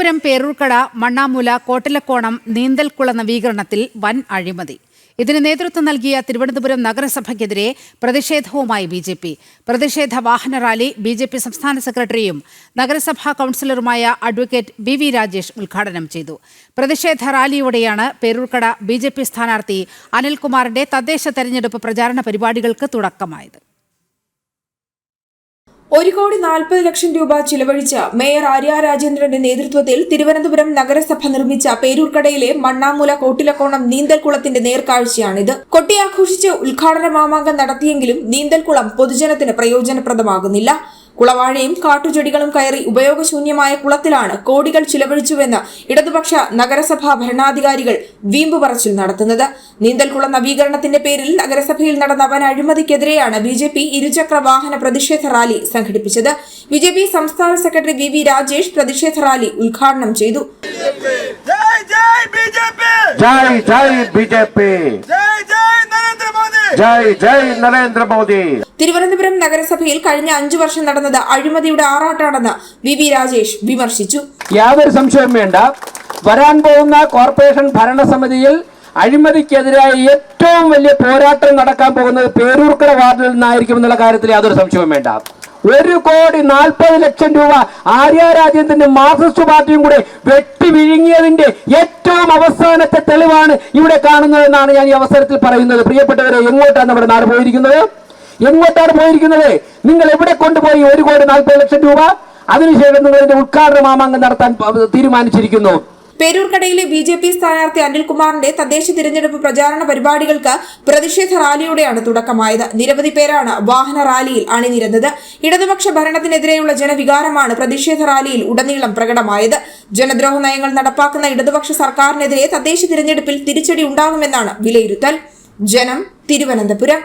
തിരുവനന്തപുരം പേരൂർക്കട മണ്ണാമൂല കോട്ടിലക്കോണം നീന്തൽക്കുള നവീകരണത്തിൽ വൻ അഴിമതി. ഇതിന് നേതൃത്വം നൽകിയ തിരുവനന്തപുരം നഗരസഭയ്ക്കെതിരെ പ്രതിഷേധവുമായി ബി ജെ പി. പ്രതിഷേധ വാഹന റാലി ബി ജെ പി സംസ്ഥാന സെക്രട്ടറിയും നഗരസഭാ കൌൺസിലറുമായ അഡ്വക്കേറ്റ് ബി വി രാജേഷ് ഉദ്ഘാടനം ചെയ്തു. പ്രതിഷേധ റാലിയോടെയാണ് പേരൂർക്കട ബി ജെ പി സ്ഥാനാർത്ഥി അനിൽകുമാറിന്റെ തദ്ദേശ തെരഞ്ഞെടുപ്പ് പ്രചാരണ പരിപാടികൾക്ക് തുടക്കമായത്. ഒരു കോടി നാൽപ്പത് ലക്ഷം രൂപ ചിലവഴിച്ച് മേയർ ആര്യ രാജേന്ദ്രന്റെ നേതൃത്വത്തിൽ തിരുവനന്തപുരം നഗരസഭ നിർമ്മിച്ച പേരൂർക്കടയിലെ മണ്ണാമൂല കോട്ടിലക്കോണം നീന്തൽക്കുളത്തിന്റെ നേർക്കാഴ്ചയാണിത്. കൊട്ടിയാഘോഷിച്ച് ഉദ്ഘാടന മാമാങ്കം നടത്തിയെങ്കിലും നീന്തൽക്കുളം പൊതുജനത്തിന് പ്രയോജനപ്രദമാകുന്നില്ല. കുളവാഴയും കാട്ടുചെടികളും കയറി ഉപയോഗശൂന്യമായ കുളത്തിലാണ് കോടികൾ ചിലവഴിച്ചുവെന്ന് ഇടതുപക്ഷ നഗരസഭാ ഭരണാധികാരികൾ വീമ്പ് പറച്ചിൽ നടത്തുന്നത്. നീന്തൽക്കുള നവീകരണത്തിന്റെ പേരിൽ നഗരസഭയിൽ നടന്ന വൻ അഴിമതിക്കെതിരെയാണ് ബി ജെ പി ഇരുചക്ര വാഹന പ്രതിഷേധ റാലി സംഘടിപ്പിച്ചത്. ബി ജെ പി സംസ്ഥാന സെക്രട്ടറി വി വി രാജേഷ് പ്രതിഷേധ റാലി ഉദ്ഘാടനം ചെയ്തു. ജയ് ജയ് ബി ജെ പി! ജയ് ജയ് ബി ജെ പി! ജയ് ജയ് നരേന്ദ്രമോദി തിരുവനന്തപുരം നഗരസഭയിൽ കഴിഞ്ഞ അഞ്ചു വർഷം നടന്നത് അഴിമതിയുടെ ആറാട്ടാണെന്ന് വി വി രാജേഷ് വിമർശിച്ചു. യാതൊരു സംശയവും വേണ്ട. വരാൻ പോകുന്ന കോർപ്പറേഷൻ ഭരണസമിതിയിൽ അഴിമതിക്കെതിരായ ഏറ്റവും വലിയ പോരാട്ടം നടക്കാൻ പോകുന്നത് പേരൂർക്കര വാർഡിൽ നിന്നായിരിക്കും എന്നുള്ള കാര്യത്തിൽ യാതൊരു സംശയവും വേണ്ട. ഒരു കോടി നാൽപ്പത് ലക്ഷം രൂപ ആര്യ രാജേന്ദ്രന്റെ മാർക്സിസ്റ്റ് പാർട്ടിയും കൂടെ വെട്ടി വിഴുങ്ങിയതിന്റെ ഏറ്റവും അവസാനത്തെ തെളിവാണ് ഇവിടെ കാണുന്നത് എന്നാണ് ഞാൻ ഈ അവസരത്തിൽ പറയുന്നത്. പ്രിയപ്പെട്ടവരെ എങ്ങോട്ടാണ് നമ്മുടെ നാട് പോയിരിക്കുന്നത്? എങ്ങോട്ടാണ് പോയിരിക്കുന്നത്? നിങ്ങൾ എവിടെ കൊണ്ടുപോയി ഒരു കോടി നാൽപ്പത് ലക്ഷം രൂപ? അതിനുശേഷം നിങ്ങൾ ഇതിന്റെ ഉദ്ഘാടന മാമാങ്കം നടത്താൻ തീരുമാനിച്ചിരിക്കുന്നു. പേരൂർക്കടയിലെ ബി ജെ പി സ്ഥാനാർത്ഥി അനിൽകുമാറിന്റെ തദ്ദേശ തിരഞ്ഞെടുപ്പ് പ്രചാരണ പരിപാടികൾക്ക് പ്രതിഷേധ റാലിയോടെയാണ് തുടക്കമായത്. നിരവധി പേരാണ് വാഹന റാലിയിൽ അണിനിരന്നത്. ഇടതുപക്ഷ ഭരണത്തിനെതിരെയുള്ള ജനവികാരമാണ് പ്രതിഷേധ റാലിയിൽ ഉടനീളം പ്രകടമായത്. ജനദ്രോഹ നയങ്ങൾ നടപ്പാക്കുന്ന ഇടതുപക്ഷ സർക്കാരിനെതിരെ തദ്ദേശ തിരഞ്ഞെടുപ്പിൽ തിരിച്ചടി ഉണ്ടാകുമെന്നാണ് വിലയിരുത്തൽ. ജനം തിരുവനന്തപുരം.